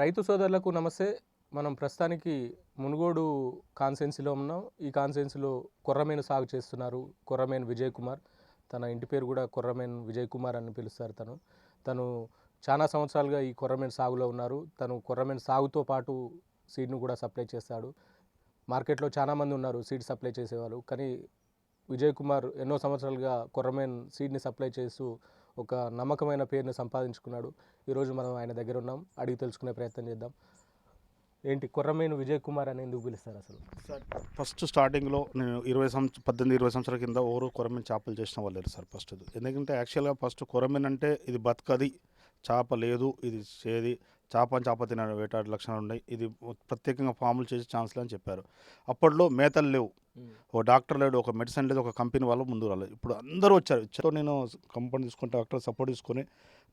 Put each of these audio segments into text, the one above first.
రైతు సోదరులకు నమస్తే. మనం ప్రస్తుతానికి మునుగోడు కాన్సెన్సీలో ఉన్నాం. ఈ కాన్సెన్సీలో కొర్రమేను సాగు చేస్తున్నారు కొర్రమేను విజయ్ కుమార్. తన ఇంటి పేరు కూడా కొర్రమేను విజయ్ కుమార్ అని పిలుస్తారు తను. తను చాలా సంవత్సరాలుగా ఈ కొర్రమేను సాగులో ఉన్నారు. తను కొర్రమేను సాగుతో పాటు సీడ్ను కూడా సప్లై చేస్తాడు. మార్కెట్లో చాలామంది ఉన్నారు సీడ్ సప్లై చేసేవాళ్ళు. కానీ విజయ్ కుమార్ ఎన్నో సంవత్సరాలుగా కొర్రమేన్ సీడ్ని సప్లై చేస్తూ ఒక నమ్మకమైన పేరుని సంపాదించుకున్నాడు. ఈరోజు మనం ఆయన దగ్గర ఉన్నాం. అడిగి తెలుసుకునే ప్రయత్నం చేద్దాం. ఏంటి కొర్రమేను విజయ్ కుమార్ అని ఎందుకు పిలుస్తారు అసలు? సార్ ఫస్ట్ స్టార్టింగ్లో నేను ఇరవై సంవత్సరం పద్దెనిమిది ఇరవై సంవత్సరాల కింద ఓరు కొరమీన్ చేపలు చేసిన వాళ్ళు సార్ ఫస్ట్ ఎందుకంటే యాక్చువల్గా ఫస్ట్ కొరమీన్ అంటే ఇది బతకది చేప లేదు ఇది చేది చేప చేప తిన వేటాడే లక్షణాలు ఉన్నాయి. ఇది ప్రత్యేకంగా ఫాములు చేసే ఛాన్స్ అని చెప్పారు. అప్పట్లో మేతలు లేవు. ఒక డాక్టర్ లేడు ఒక మెడిసిన్ లేదు ఒక కంపెనీ వాళ్ళు ముందు రాలేదు. ఇప్పుడు అందరూ వచ్చారు. సో నేను కంపెనీ తీసుకుంటే డాక్టర్ సపోర్ట్ తీసుకొని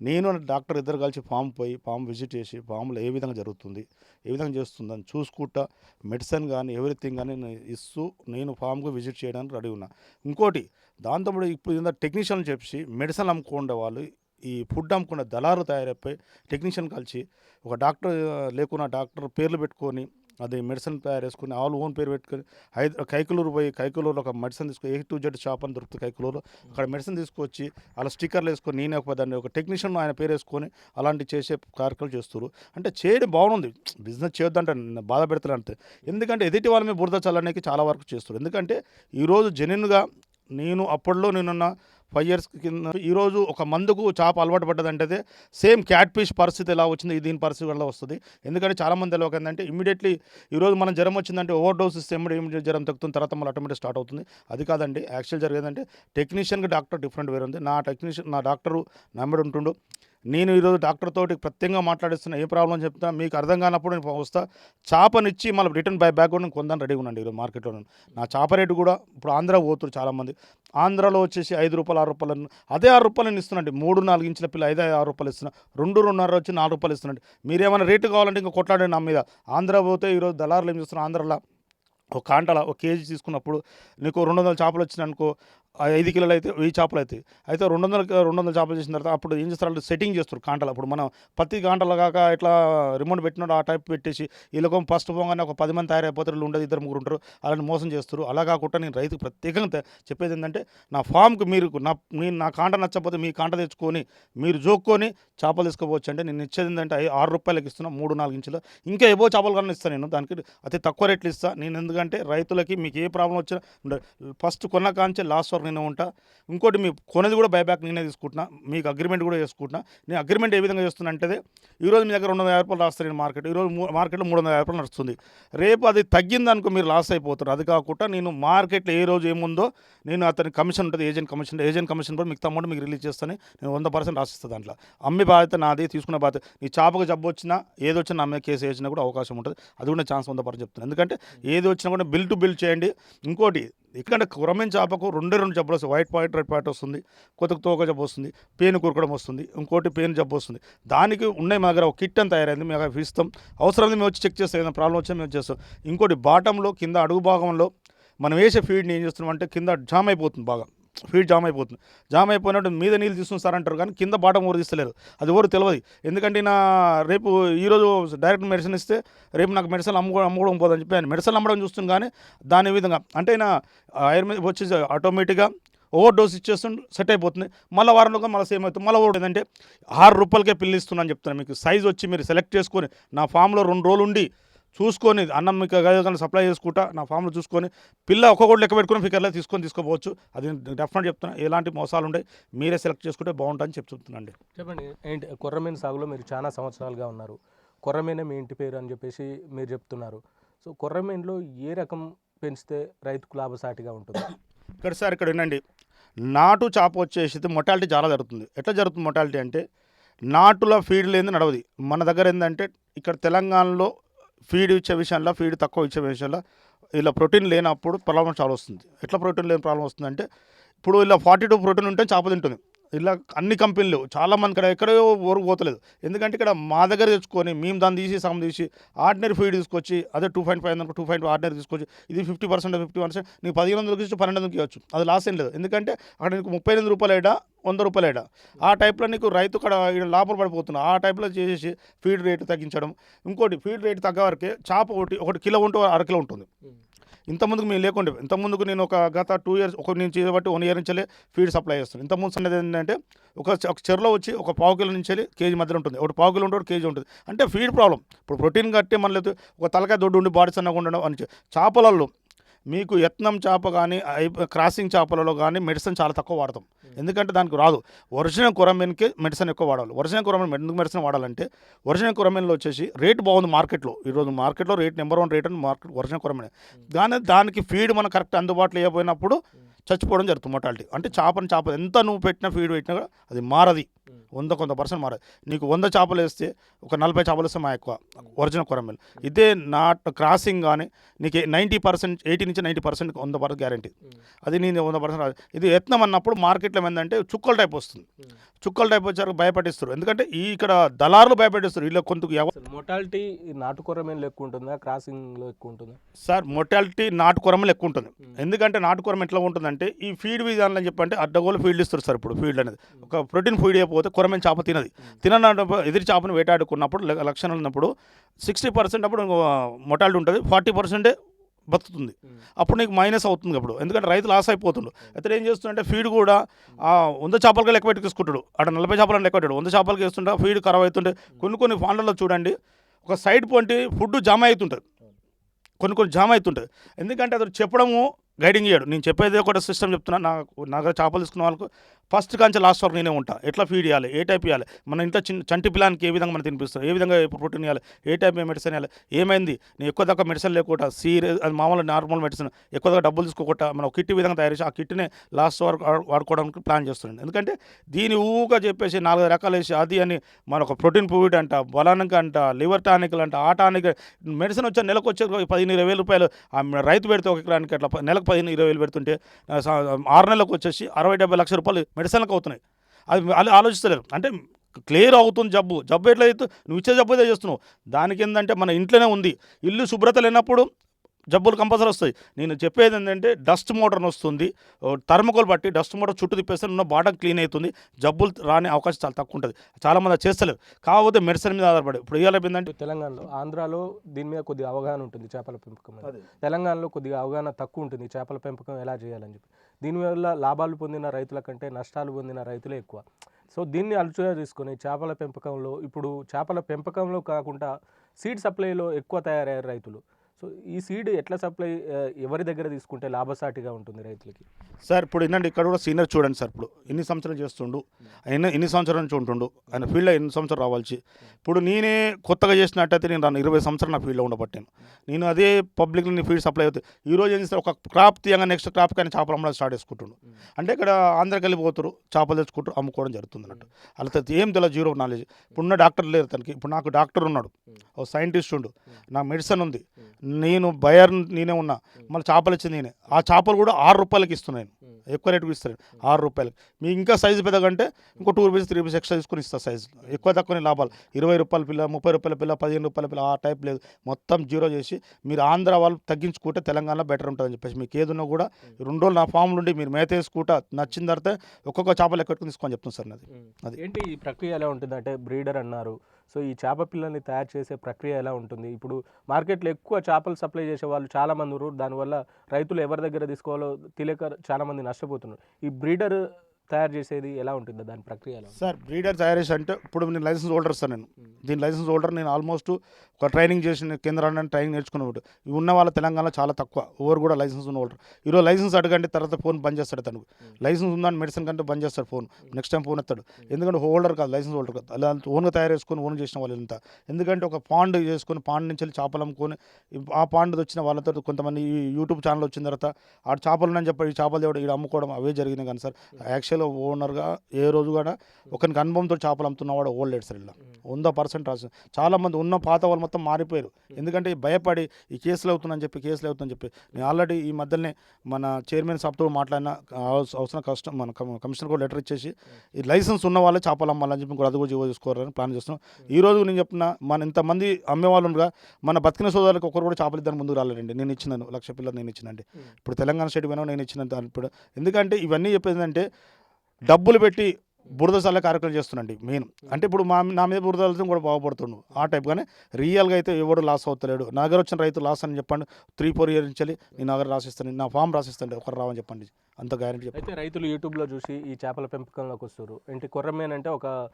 నేను డాక్టర్ ఇద్దరు కలిసి ఫామ్ పోయి ఫామ్ విజిట్ చేసి ఫామ్లో ఏ విధంగా జరుగుతుంది ఏ విధంగా చేస్తుందని చూసుకుంటా మెడిసిన్ కానీ ఎవ్రీథింగ్ కానీ నేను ఇస్తూ నేను ఫామ్కు విజిట్ చేయడానికి రెడీ ఉన్నా. ఇంకోటి దాంతో ఇప్పుడు టెక్నీషియన్ చెప్పి మెడిసిన్ అమ్ముకునే వాళ్ళు ఈ ఫుడ్ అమ్ముకున్న దళారు తయారైపోయి టెక్నీషియన్ కలిసి ఒక డాక్టర్ లేకున్నా డాక్టర్ పేర్లు పెట్టుకొని అది మెడిసిన్ తయారు చేసుకుని ఆల్ ఓన్ పేరు పెట్టుకొని హైదరా కైకులూరు పోయి కైకులూరులో ఒక మెడిసిన్ తీసుకొని ఏ టు జెడ్ షాప్ అని దొరుకుతుంది కైకులూరులో. అక్కడ మెడిసిన్ తీసుకొచ్చి అలా స్టిక్కర్లు వేసుకొని నేనే ఒక దాన్ని ఒక టెక్నీషియన్ ఆయన పేరు వేసుకొని అలాంటి చేసే కార్యక్రమాలు చేస్తారు అంటే చేయడం బాగుంది. బిజినెస్ చేయొద్దంటే బాధ పెడతానంటే అంతే. ఎందుకంటే ఎదుటి వాళ్ళ మీద బురద చల్లడానికి చాలా వరకు చేస్తారు ఎందుకంటే ఈరోజు జెన్యున్గా నేను అప్పట్లో నేనున్న ఫైవ్ ఇయర్స్ కింద ఈరోజు ఒక మందుకు చేప అలవాటు పడ్డదంటే సేమ్ క్యాట్ ఫిష్ పరిస్థితి ఎలా వచ్చింది దీని పరిస్థితి వల్ల వస్తుంది? ఎందుకంటే చాలామంది తెలియక ఏంటంటే ఇమీడియట్లీ ఈరోజు మనం జ్వరం వచ్చిందంటే ఓవర్ డోస్ ఇస్తే ఇమీడియట్ జ్వరం తగ్గుతుంది తర్వాత మళ్ళీ ఆటోమేటిక్ స్టార్ట్ అవుతుంది. అది కాదండి యాక్చువల్ జరిగేదంటే టెక్నీషియన్కి డాక్టర్ డిఫరెంట్ వేరు ఉంది. నా టెక్నీషియన్ నా డాక్టరు నెంబర్ ఉంటుండు. నేను ఈరోజు డాక్టర్ తోటి ప్రత్యేకంగా మాట్లాడిస్తున్నా ఏ ప్రాబ్లం చెప్తా మీకు అర్థం కానప్పుడు నేను వస్తా. చేపనిచ్చి మళ్ళీ రిటర్న్ బై బ్యాక్ కూడా కొందని రెడీగా ఉన్నాను ఈరోజు మార్కెట్లో నా చేప రేటు కూడా ఇప్పుడు ఆంధ్ర పోతున్నారు చాలామంది. ఆంధ్రాలో వచ్చేసి ఐదు రూపాయలు ఆరు రూపాయలు అదే ఆరు రూపాయలు నేను ఇస్తున్నాండి మూడు నాలుగు ఇంచుల పిల్ల ఐదు ఆరు రూపాయలు ఇస్తున్నా. రెండు రెండున్నర వచ్చి నాలుగు రూపాయలు ఇస్తున్నాండి మీరేమైనా రేటు కావాలంటే ఇంకా కొట్లాడండి నా మీద. ఆంధ్ర పోతే ఈరోజు దళారులు ఏం చేస్తున్నారు? ఆంధ్రాలో ఒక కాంటల ఒక కేజీ తీసుకున్నప్పుడు నీకు రెండు వందల చేపలు వచ్చినాయి అనుకో ఐదు కిలోలు అయితే వెయ్యి చేపలు అయితే. అయితే రెండు వందల రెండు వందల చేపలు చేసిన తర్వాత అప్పుడు ఏం చేస్తారు? సెట్టింగ్ చేస్తారు కాంటలు. అప్పుడు మనం ప్రతి కాంటలు కాక ఇట్లా రిమోట్ పెట్టినాడు ఆ టైప్ పెట్టేసి వీళ్ళకం ఫస్ట్ పోగానే ఒక పది మంది తయారైపోతారు. ఉండదు ఇద్దరు ముగ్గురు ఉంటారు. అలాంటి మోసం చేస్తారు. అలా కాకుండా నేను రైతుకు ప్రత్యేకంగా చెప్పేది ఏంటంటే నా ఫామ్కి మీరు నా నేను నా కాంట నచ్చకపోతే మీ కాంట తెచ్చుకొని మీరు జోక్కొని చేపలు తీసుకోవచ్చు అంటే నేను ఇచ్చేది ఏంటంటే ఆరు రూపాయలకి ఇస్తున్నా మూడు నాలుగు ఇంచులు. ఇంకా ఏవో చేపలు కానీ ఇస్తాను నేను. దానికి అతి తక్కువ రేట్లు ఇస్తాను నేను ఎందుకంటే రైతులకి మీకు ఏ ప్రాబ్లం వచ్చినా ఫస్ట్ కొన్న కాంచే లాస్ట్ వరకు నేను ఉంటా. ఇంకోటి మీ కొనేది కూడా బైబ్యాక్ నేనే తీసుకుంటున్నా. మీకు అగ్రిమెంట్ కూడా చేసుకుంటున్నా. నేను అగ్రిమెంట్ ఏ విధంగా చేస్తున్నా అంటే ఈరోజు మీ దగ్గర రెండు వందల యాభై రూపాయలు రాస్తారు నేను మార్కెట్ ఈరోజు మార్కెట్లో మూడు వందల యాభై రూపాయలు నడుస్తుంది. రేపు అది తగ్గిందనుకో మీరు లాస్ అయిపోతారు. అది కాకుండా నేను మార్కెట్లో ఏ రోజు ఏముందో నేను అతని కమిషన్ ఉంటుంది ఏజెంట్ కమిషన్ ఏజెంట్ కమిషన్ కూడా మిగతా అమౌంట్ మీకు రిలీజ్ చేస్తాను నేను వంద పర్సెంట్ రాసిస్తాను దాంట్లో. అమ్మే బాధ్యత నాది తీసుకున్న బాధ్యత. నీ చేపకు జబ్బు వచ్చినా ఏది వచ్చినా నా కేసు వేసినా కూడా అవకాశం ఉంటుంది. అది కూడా ఛాన్స్ వంద పర్సెంట్ చెప్తాను ఎందుకంటే ఏది వచ్చినా కూడా బిల్ టు బిల్ చేయండి. ఇంకోటి ఎందుకంటే కురమైన చేపకు రెండు రెండు జబ్బులు వస్తాయి. వైట్ పాయింట్ రెడ్ పాయింట్ వస్తుంది. కొత్త తోక జబ్బు వస్తుంది. పెయిన్ కురకడం వస్తుంది. ఇంకోటి పెయిన్ జబ్బు వస్తుంది. దానికి ఉన్నాయి మా దగ్గర ఒక కిట్ అని తయారైంది. మేము ఇస్తాం. అవసరం మేము వచ్చి చెక్ చేస్తాం. ఏదైనా ప్రాబ్లం వచ్చా మేము చేస్తాం. ఇంకోటి బాటంలో కింద అడుగు భాగంలో మనం వేసే ఫీడ్ని ఏం చేస్తున్నాం అంటే కింద జామ్ అయిపోతుంది బాగా. ఫీడ్ జామ్ అయిపోతుంది. జామ్ అయిపోయినట్టు మీద నీళ్ళు తీసుకుని సార్ అంటారు కానీ కింద బాటం ఊరు తీస్తలేరు. అది ఎవరు తెలియదు ఎందుకంటే నా రేపు ఈరోజు డైరెక్ట్ మెడిసిన్ ఇస్తే రేపు నాకు మెడిసిన్ అమ్ముకో అమ్ముకోవడం పోదని చెప్పి ఆయన మెడిసిన్ అమ్మడం చూస్తుంది కానీ దాని విధంగా. అంటే నా ఆయుర్వేద వచ్చేసి ఆటోమేటిక్గా ఓవర్ డోస్ ఇచ్చేస్తుంటే సెట్ అయిపోతుంది. మళ్ళీ వారంలో మళ్ళీ సేమ్ అవుతుంది. మళ్ళీ ఓడి ఏంటంటే ఆరు రూపాయలకే పిల్లిస్తున్నాను చెప్తాను మీకు. సైజ్ వచ్చి మీరు సెలెక్ట్ చేసుకొని నా ఫామ్లో రెండు రోజులు ఉండి చూసుకొని అన్నం మీకు కానీ సప్లై చేసుకుంటా నా ఫామ్లో చూసుకొని పిల్ల ఒక్కొక్కటి లెక్క పెట్టుకుని ఫికర్లో తీసుకొని తీసుకోవచ్చు అది డెఫినెట్ చెప్తున్నా ఎలాంటి మోసాలు ఉంటాయి మీరే సెలెక్ట్ చేసుకుంటే బాగుంటుందని చెప్పి చెప్తున్నాండి. చెప్పండి ఏంటి కొర్రమేను సాగులో మీరు చాలా సంవత్సరాలుగా ఉన్నారు. కొర్రమేనే మీ ఇంటి పేరు అని చెప్పేసి మీరు చెప్తున్నారు. సో కొర్రమేనులో ఏ రకం పెంచితే రైతుకు లాభసాటిగా ఉంటుంది? ఇక్కడ సార్ ఇక్కడ వినండి. నాటు చేప వచ్చేసి మొటాలిటీ చాలా జరుగుతుంది. ఎట్లా జరుగుతుంది మొటాలిటీ అంటే నాటుల ఫీడ్ లేని నడవది. మన దగ్గర ఏంటంటే ఇక్కడ తెలంగాణలో ఫీడ్ ఇచ్చే విషయంలో ఫీడ్ తక్కువ ఇచ్చే విషయంలో ఇలా ప్రోటీన్ లేనప్పుడు ప్రాబ్లం చాలా వస్తుంది ఎట్లా ప్రోటీన్ లేని ప్రాబ్లం వస్తుందంటే ఇప్పుడు ఇలా ఫార్టీ టూ ప్రోటీన్ ఉంటే చేప తింటుంది. ఇలా అన్ని కంపెనీలు చాలా మంది ఇక్కడ ఎక్కడో ఊరు పోతలేదు. ఎందుకంటే ఇక్కడ మా దగ్గర తెచ్చుకొని మేము దాన్ని తీసి సగం తీసి ఆర్డినరీ ఫీడ్ తీసుకొచ్చి అదే two point five two point ordinary తీసుకొచ్చి ఇది ఫిఫ్టీ పర్సెంట్ ఫిఫ్టీ పర్సెంట్ నీకు పదిహేను వందలకి ఇచ్చి పన్నెండు వందలకి ఇవ్వచ్చు. అది లాస్ ఏం లేదు. ఎందుకంటే అక్కడ నీకు ముప్పై ఎనిమిది రూపాయలు ఏడా? వంద రూపాయలు ఏడా? ఆ టైప్లో నీకు రైతు ఇక్కడ ఈడ లోపల పడిపోతున్నా ఆ టైప్లో చేసేసి ఫీడ్ రేటు తగ్గించడం. ఇంకోటి ఫీడ్ రేటు తగ్గ వరకే చేప ఒకటి ఒకటి కిలో ఉంటే అరకిలో ఉంటుంది. ఇంతకుముందుకు మేము లేకుండే ఇంత ముందుకు నేను ఒక గత టూ ఇయర్స్ ఒక నేను బట్టి వన్ ఇయర్ నుంచే ఫీడ్ సప్లై చేస్తాను ఇంత ముందు అనేది ఏంటంటే ఒక ఒక చెరులో వచ్చి ఒక పావు కిలో నుంచి కేజీ మధ్యలో ఉంటుంది. ఒకటి పావు కిలో ఉంటుంది ఒకటి కేజీ ఉంటుంది. అంటే ఫీడ్ ప్రాబ్లం ఇప్పుడు ప్రోటీన్ కట్టి మన లేదు ఒక తలకాయ దొడ్డు ఉండి బాడీ సన్నగా ఉండడం అని చె- చేపలలో మీకు యత్నం చేప కానీ క్రాసింగ్ చేపలలో కానీ మెడిసిన్ చాలా తక్కువ వాడతాం. ఎందుకంటే దానికి రాదు. ఒరిజినల్ కొరమెన్కి మెడిసిన్ ఎక్కువ వాడాలి. ఒరిజినల్ కొరమెన్ ఎందుకు మెడిసిన్ వాడాలంటే ఒరిజినల్ కొరమెన్లో వచ్చేసి రేట్ బాగుంది మార్కెట్లో. ఈరోజు మార్కెట్లో రేట్ నెంబర్ వన్ రేట్ అని మార్కెట్ ఒరిజినల్ కొరమెన్. కానీ దానికి ఫీడ్ మన కరెక్ట్ అందుబాటులో ఇవ్వకపోయినప్పుడు చచ్చిపోవడం జరుగుతుంది మొటాలిటీ. అంటే చేపని చేప ఎంత నువ్వు పెట్టినా ఫీడ్ పెట్టినా కూడా అది మారది. వంద కొంత పర్సెంట్ మారదు నీకు వంద చేపలు వేస్తే ఒక నలభై చేపలు వేస్తే మా ఎక్కువ. ఒరిజినల్ కొరమెల్. ఇదే నాట్ క్రాసింగ్ కానీ నీకు నైంటీ పర్సెంట్ ఎయిటీ నుంచి నైంటీ పర్సెంట్ వంద పర్సెంట్ గ్యారంటీ. అది నేను వంద పర్సెంట్ రాదు. ఇది యత్నం అన్నప్పుడు మార్కెట్లో ఏంటంటే చుక్కల టైప్ వస్తుంది. చుక్కల టైప్ వచ్చారు భయపడిస్తారు ఎందుకంటే ఈ ఇక్కడ దళారులు భయపెట్టిస్తారు. వీళ్ళ కొంత మొటాలిటీ నాటు కొరమేన్లో ఎక్కువ ఉంటుందా? క్రాసింగ్లో ఎక్కువ ఉంటుందా? సార్ మొటాలిటీ నాటు కొరమలు ఎక్కువ ఉంటుంది. ఎందుకంటే నాటు కొరమ ఎట్లా ఉంటుందంటే ఈ ఫీడ్ విధానం అని చెప్పంటే అడ్డగోలు ఫీల్డ్ ఇస్తారు సార్ ఇప్పుడు ఫీల్డ్ అనేది. ఒక ప్రోటీన్ ఫీడ్ అయిపోతే కొరమైన చేప తినది. తిననప్పుడు ఎదురు చేపను వేటాడుకున్నప్పుడు లక్షణాలు ఉన్నప్పుడు సిక్స్టీ పర్సెంట్ అప్పుడు మొటాలిటీ ఉంటుంది ఫార్టీ పర్సెంటే బతుకుతుంది. అప్పుడు నీకు మైనస్ అవుతుంది అప్పుడు. ఎందుకంటే రైతు లాస్ అయిపోతుండు. అయితే ఏం చేస్తుందంటే ఫీడ్ కూడా ఆ, వంద చేపలకి లెక్క పెట్టి తీసుకుంటాడు అక్కడ నలభై చేపలను లెక్క పెట్టాడు. వంద చేపలకి వేస్తుంటే ఫీడ్ ఖరాబ్ అవుతుంటే కొన్ని కొన్ని ఫాండ్లలో చూడండి ఒక సైడ్ పొంటి ఫుడ్ జామ అవుతుంటుంది కొన్ని కొన్ని జామ అవుతుంటుంది ఎందుకంటే అతను చెప్పడము గైడింగ్ చేయడు. నేను చెప్పేది ఒకటి సిస్టమ్ చెప్తున్నా. నాకు నా దగ్గర చేపలు తీసుకున్న వాళ్ళకు ఫస్ట్ కాంచి లాస్ట్ వరకు నేనే ఉంటా. ఎట్లా ఫీడ్ ఇవ్వాలి ఏ టైప్ ఇవ్వాలి మన ఇంట్లో చిన్న చంటి పిల్లానికి ఏ విధంగా మనం తినిపిస్తాం? ఏ విధంగా ప్రోటీన్ ఇవ్వాలి? ఏ టైప్ మెడిసిన్ ఇవ్వాలి? ఏమైంది? నేను ఎక్కువ దాకా మెడిసిన్ లేకుండా సీరియస్ అది మామూలు నార్మల్ మెడిసిన్ ఎక్కువ దాకా డబ్బులు తీసుకోకుండా మనం కిట్ విధంగా తయారు చేసి ఆ కిట్ని లాస్ట్ వరకు వాడుకోవడానికి ప్లాన్ చేస్తున్నాను ఎందుకంటే దీని ఊగా చెప్పేసి నాలుగు రకాలు వేసి అది అని మన ఒక ప్రోటీన్ ఫుడ్ అంట బలానికి అంట లివర్ టానిక్లు అంట ఆ టానిక్ మెడిసిన్ వచ్చే నెలకు వచ్చే పదిహేను ఇరవై వేల రూపాయలు. ఆ రైతు పెడితే ఒక ఎకరానికి అట్లా నెలకు పదిహేను ఇరవై వేలు పెడుతుంటే ఆరు నెలలకు వచ్చేసి అరవై డెబ్బై లక్షల రూపాయలు మెడిసిన్లకు అవుతున్నాయి. అది వాళ్ళు ఆలోచిస్తలేరు. అంటే క్లియర్ అవుతుంది జబ్బు. జబ్బు ఎట్లా అయితే నువ్వు ఇచ్చే జబ్బు చేస్తున్నావు. దానికి ఏంటంటే మన ఇంట్లోనే ఉంది. ఇల్లు శుభ్రత లేనప్పుడు జబ్బులు కంపల్సరీ వస్తాయి. నేను చెప్పేది ఏంటంటే డస్ట్ మోటార్ వస్తుంది థర్మకోల్ బట్టి డస్ట్ మోటార్ చుట్టూ తిప్పేస్తే ఉన్న బాటం క్లీన్ అవుతుంది జబ్బులు రాని అవకాశం చాలా తక్కువ ఉంటుంది. చాలామంది అది చేస్తలేరు. కాకపోతే మెడిసిన్ మీద ఆధారపడి. ఇప్పుడు ఇవాళ ఏంటంటే తెలంగాణలో ఆంధ్రాలో దీని మీద కొద్దిగా అవగాహన ఉంటుంది చేపల పెంపకం తెలంగాణలో కొద్దిగా అవగాహన తక్కువ ఉంటుంది. చేపల పెంపకం ఎలా చేయాలని చెప్పి. దీనివల్ల లాభాలు పొందిన రైతుల కంటే నష్టాలు పొందిన రైతులే ఎక్కువ. సో దీన్ని అలుచుగా తీసుకొని చేపల పెంపకంలో ఇప్పుడు చేపల పెంపకంలో కాకుండా సీడ్ సప్లైలో ఎక్కువ తయారయ్యారు రైతులు. సో ఈ సీడ్ ఎట్లా సప్లై ఎవరి దగ్గర తీసుకుంటే లాభసాటిగా ఉంటుంది రైతులకి? సార్ ఇప్పుడు ఏంటంటే ఇక్కడ కూడా సీనియర్ చూడండి సార్ ఇప్పుడు ఎన్ని సంవత్సరాలు చేస్తుండు ఆయన ఎన్ని సంవత్సరాల నుంచి ఉంటుండు ఆయన ఫీల్డ్లో ఎన్ని సంవత్సరాలు రావాల్సి. ఇప్పుడు నేనే కొత్తగా చేసినట్టయితే నేను రాను ఇరవై సంవత్సరాలు నా ఫీల్డ్లో ఉండబట్టాను. నేను అదే పబ్లిక్లో నేను ఫీల్డ్ సప్లై అవుతుంది ఈ రోజు ఏం చేస్తారు ఒక క్రాప్ తీయంగా నెక్స్ట్ క్రాప్ కానీ చేపలు అమ్మడం స్టార్ట్ చేసుకుంటుండు. అంటే ఇక్కడ ఆంధ్రాకి వెళ్ళిపోతారు చేపలు తెచ్చుకుంటారు అమ్ముకోవడం జరుగుతుంది అన్నట్టు. వాళ్ళతో ఏం తెలియదు జీరో నాలెడ్జ్. ఇప్పుడున్న డాక్టర్ లేరు తనకి ఇప్పుడు నాకు డాక్టర్ ఉన్నాడు ఓ సైంటిస్ట్ ఉండు నా మెడిసిన్ ఉంది నేను బయర్ నేనే ఉన్నా మళ్ళీ చేపలు ఇచ్చింది నేనే. ఆ చేపలు కూడా ఆరు రూపాయలకి ఇస్తున్నాను ఎక్కువ రేటుకి ఇస్తాను ఆరు రూపాయలకి. మీ ఇంకా సైజు పెద్దగంటే ఇంకో two rupees three rupees extra తీసుకొని ఇస్తా సైజు ఎక్కువ తక్కువ లాభాలు. ఇరవై రూపాయల పిల్ల ముప్పై రూపాయల పిల్ల పదిహేను రూపాయల పిల్ల ఆ టైప్ లేదు. మొత్తం జీరో చేసి మీరు ఆంధ్ర వాళ్ళు తగ్గించుకుంటే తెలంగాణలో బెటర్ ఉంటుందని చెప్పేసి మీకు ఏదున్నా కూడా రెండు రోజులు నా ఫామ్ నుండి మీరు మేత వేసుకుంటా నచ్చిన తర్వాత ఒక్కొక్క చేపలు ఎక్కడికి తీసుకొని చెప్తాను సార్ నాది. అది. ఏంటి ఈ ప్రక్రియ ఎలా ఉంటుంది అంటే బ్రీడర్ అన్నారు సో ఈ చేప పిల్లల్ని తయారు చేసే ప్రక్రియ ఎలా ఉంటుంది? ఇప్పుడు మార్కెట్లో ఎక్కువ చేపలు సప్లై చేసే వాళ్ళు చాలామంది ఉన్నారు. దానివల్ల రైతులు ఎవరి దగ్గర తీసుకోవాలో తెలియక చాలామంది నష్టపోతున్నారు. ఈ బ్రీడర్ తయారు చేసేది ఎలా ఉంటుంది దాని ప్రక్రియ? సార్ బ్రీడర్ తయారు చేసి అంటే ఇప్పుడు నేను లైసెన్స్ హోల్డర్ సార్ నేను. దీని లైసెన్స్ హోల్డర్ నేను ఆల్మోస్ట్ ఒక ట్రైనింగ్ చేసిన కేంద్రాన్ని ట్రైనింగ్ నేర్చుకున్నాడు ఇవి ఉన్న వాళ్ళ తెలంగాణలో చాలా తక్కువ. ఎవరు కూడా లైసెన్స్ ఉన్న హోల్డర్. ఈరోజు లైసెన్స్ అడగండి తర్వాత ఫోన్ బంద్ చేస్తాడు తనకు. లైసెన్స్ ఉందని మెడిసిన్ కంటే బంద్ చేస్తాడు ఫోన్. నెక్స్ట్ టైం ఫోన్ ఎత్తాడు. ఎందుకంటే హోల్డర్ కాదు లైసెన్స్ హోల్డర్ కాదు. అలా ఓన్గా తయారు చేసుకొని ఓన్ చేసిన వాళ్ళు ఇంత ఎందుకంటే ఒక పాండ్ చేసుకొని పాండ్ నుంచి వెళ్ళి చేపలు అమ్ముకొని ఆ పాండ్ వచ్చిన వాళ్ళతో కొంతమంది ఈ యూట్యూబ్ ఛానల్ వచ్చిన తర్వాత ఆ చేపలు ఉన్నాయని చెప్పి ఈ చేపలు తేవడం ఇక్కడ అమ్ముకోవడం అవే జరిగినాయి కానీ సార్. యాక్చువల్గా ఓనర్గా ఏ రోజు కూడా ఒకరికి అనుభవంతో చేపలు అమ్ముతున్నవాడు ఓల్డ్ సార్ ఇలా వంద పర్సెంట్ రాసి చాలా మంది ఉన్న పాత వాళ్ళు మొత్తం మారిపోయారు. ఎందుకంటే భయపడి ఈ కేసులు అవుతుందని చెప్పి కేసులు అవుతుందని చెప్పి. నేను ఆల్రెడీ ఈ మధ్యనే మన చైర్మన్ సాబ్తో మాట్లాడిన అవస- అవసరం కష్టం మన కమ- కమిషనర్ కూడా లెటర్ ఇచ్చేసి ఈ లైసెన్స్ ఉన్న వాళ్ళే చేపలు అమ్మాలని చెప్పి కూడా అది కూడా జీవో తీసుకోవాలని ప్లాన్ చేస్తున్నాం. ఈ రోజు నేను చెప్తున్నా మన ఇంతమంది అమ్మేవాళ్ళు ఉండగా మన బతికిన సోదరులకు ఒకరు కూడా చేపలు ఇద్దరు ముందుకు రాలేదండి. నేను ఇచ్చినాను. లక్ష పిల్లలు నేను ఇచ్చినండి. ఇప్పుడు తెలంగాణ స్టేట్ పోయినా నేను ఇచ్చిన దాని ఇప్పుడు ఎందుకంటే ఇవన్నీ చెప్పేది ఏంటంటే డబ్బులు పెట్టి బురద చల్ల కార్యక్రమం చేస్తున్నాండి మెయిన్. అంటే ఇప్పుడు మా నా మీద బురద చల్లడం కూడా బాగుపడుతుండు. ఆ టైప్ కానీ రియల్గా అయితే ఎవడు లాస్ అవుతలేడు. నా దగ్గర వచ్చిన రైతు లాస్ అని చెప్పండి. త్రీ ఫోర్ ఇయర్ నుంచి నేను నా దగ్గర రాసిస్తాను నా ఫామ్ రాసిస్తాను ఒకరు రావని చెప్పండి. అంత గ్యారంటీ అయితే రైతులు యూట్యూబ్లో చూసి ఈ చేపల పెంపకంలోకి వస్తారు ఏంటి కొర్రమేన్ అంటే ఒక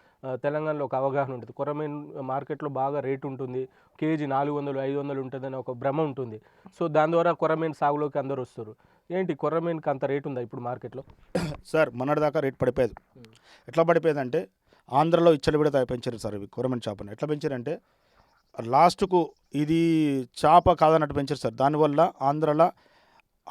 తెలంగాణలో ఒక అవగాహన ఉంటుంది. కొర్రమేన్ మార్కెట్లో బాగా రేటు ఉంటుంది. కేజీ నాలుగు వందలు ఐదు వందలు ఉంటుందని ఒక భ్రమ ఉంటుంది. సో దాని ద్వారా కొర్రమేన్ సాగులోకి అందరు వస్తారు ఏంటి కొర్రమేన్కి అంత రేటు ఉందా ఇప్పుడు మార్కెట్లో? సార్ మొన్నటిదాకా రేట్ పడిపోయేది. ఎట్లా పడిపోయేది అంటే ఆంధ్రలో ఇచ్చడి కూడా పెంచారు సార్ ఇవి కొర్రమీన్ చేపని. ఎట్లా పెంచారంటే లాస్ట్కు ఇది చేప కాదన్నట్టు పెంచారు సార్. దానివల్ల ఆంధ్రలో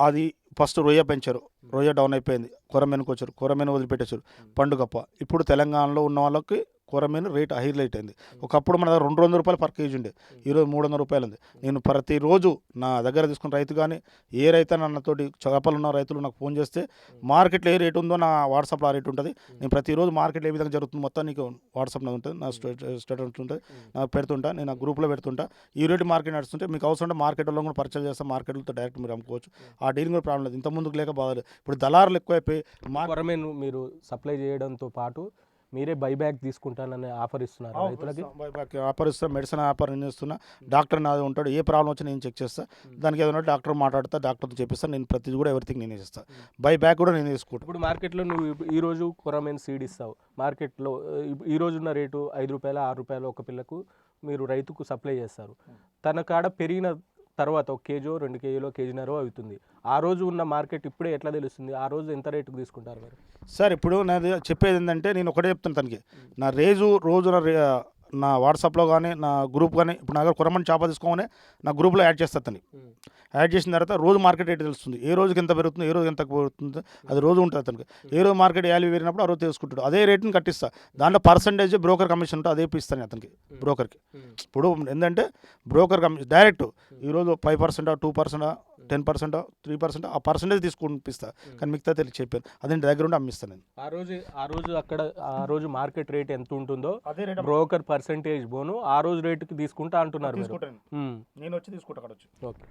అది ఫస్ట్ రొయ్య పెంచారు. రొయ్య డౌన్ అయిపోయింది. కొరమేనుకు వచ్చారు కొరమేను వదిలిపెట్టేశారు. పండుగప్ప. ఇప్పుడు తెలంగాణలో ఉన్న వాళ్ళకి కొరమేను రేట్ హైలైట్ అయింది ఒకప్పుడు మన దగ్గర రెండు వందల రూపాయలు పర్ కేజీ ఉండే. ఈరోజు మూడు వందల రూపాయలు ఉంది. నేను ప్రతిరోజు నా దగ్గర తీసుకున్న రైతు కానీ ఏ రైతు నాతోటి చేపలు ఉన్న రైతులు నాకు ఫోన్ చేస్తే మార్కెట్లో ఏ రేట్ ఉందో నా వాట్సాప్లో ఆ రేట్ ఉంటుంది. నేను ప్రతిరోజు మార్కెట్లో ఏ విధంగా జరుగుతుంది మొత్తం నీకు వాట్సాప్లో ఉంటుంది. నా స్టేటస్ ఉంటుంది. నాకు పెడుతుంటా. నేను ఆ గ్రూప్లో పెడుతుంటా. ఈ రేటు మార్కెట్ నడుస్తుంటే మీకు అవసరం ఉంటే మార్కెట్లో కూడా పర్చేజ్ చేస్తాం. మార్కెట్లతో డైరెక్ట్ మీరు అమ్ముకోవచ్చు. ఆ డీలింగ్ కూడా ప్రాబ్లం లేదు. ఇంత ముందుకు లేక బాగాలేదు ఇప్పుడు దళారులు ఎక్కువైపోయి మీరు సప్లై చేయడంతో పాటు మీరే బైబ్యాక్ తీసుకుంటానని ఆఫర్ ఇస్తున్నారు రైతులకి? ఆఫర్ ఇస్తా మెడిసిన్ ఆఫర్ నేను ఇస్తున్నా. డాక్టర్ నాది ఉంటాడు ఏ ప్రాబ్లం వచ్చి నేను చెక్ చేస్తా. దానికి ఏదైనా డాక్టర్ మాట్లాడతా డాక్టర్తో చెప్పిస్తాను నేను ప్రతిదీ కూడా ఎవ్రీథింగ్ నేను చేస్తాను బై బ్యాక్ కూడా నేను తీసుకుంటాను ఇప్పుడు మార్కెట్లో నువ్వు ఇప్పు- ఈ రోజు కొరమేన్ సీడ్ ఇస్తావు. మార్కెట్లో ఆ, ఇప్పు- ఈ రోజు ఉన్న రేటు ఐదు రూపాయల ఆరు రూపాయలు ఒక పిల్లకు మీరు రైతుకు సప్లై చేస్తారు. తన కాడ పెరిగిన తర్వాత ఒక కేజీ రెండు కేజీలో కేజీన్నర అవుతుంది. ఆ రోజు ఉన్న మార్కెట్ ఇప్పుడే ఎట్లా తెలుస్తుంది? ఆ రోజు ఎంత రేటుకు తీసుకుంటారు మీరు? సార్ ఇప్పుడు నాది చెప్పేది ఏంటంటే నేను ఒకటే చెప్తాను తనకి. నా రేజు రోజున నా వాట్సాప్లో కానీ నా గ్రూప్ కానీ ఇప్పుడు నా దగ్గర కురమని చేప తీసుకోగానే నా గ్రూప్లో యాడ్ చేస్తాను తనని యాడ్ చేసిన తర్వాత రోజు మార్కెట్ రేట్ తెలుస్తుంది. ఏ రోజుకి ఎంత పెరుగుతుంది ఏ రోజు ఎంత పెరుగుతుంది అది రోజు ఉంటుంది అతనికి. ఏ రోజు మార్కెట్ వాల్యూ పెరిగినప్పుడు ఆ రోజు తెలుసుకుంటాడు అదే రేట్ని కట్టిస్తా. దాంట్లో పర్సంటేజ్ బ్రోకర్ కమిషన్ ఉంటుంది అదే ఇస్తాను అతనికి బ్రోకర్కి. ఇప్పుడు ఏంటంటే బ్రోకర్ కమిషన్ డైరెక్ట్ ఈరోజు ఫైవ్ పర్సెంటా టూ పర్సెంటా టెన్ పర్సెంటా త్రీ పర్సెంట్ ఆ పర్సంటేజ్ తీసుకుని ఇస్తా. కానీ మిగతా తెలిసి చెప్పాను అదే దగ్గర ఉండి అమ్మిస్తాను నేను. ఆ రోజు ఆ రోజు అక్కడ ఆ రోజు మార్కెట్ రేట్ ఎంత ఉంటుందో అదే రేట్ బ్రోకర్ పర్సంటేజ్ బోను ఆ రోజు రేటుకి తీసుకుంటా అంటున్నారు మీరు. తీసుకుంటాను. ఉమ్, నేను వచ్చి తీసుకుంటా అక్కడ వచ్చి ఓకే.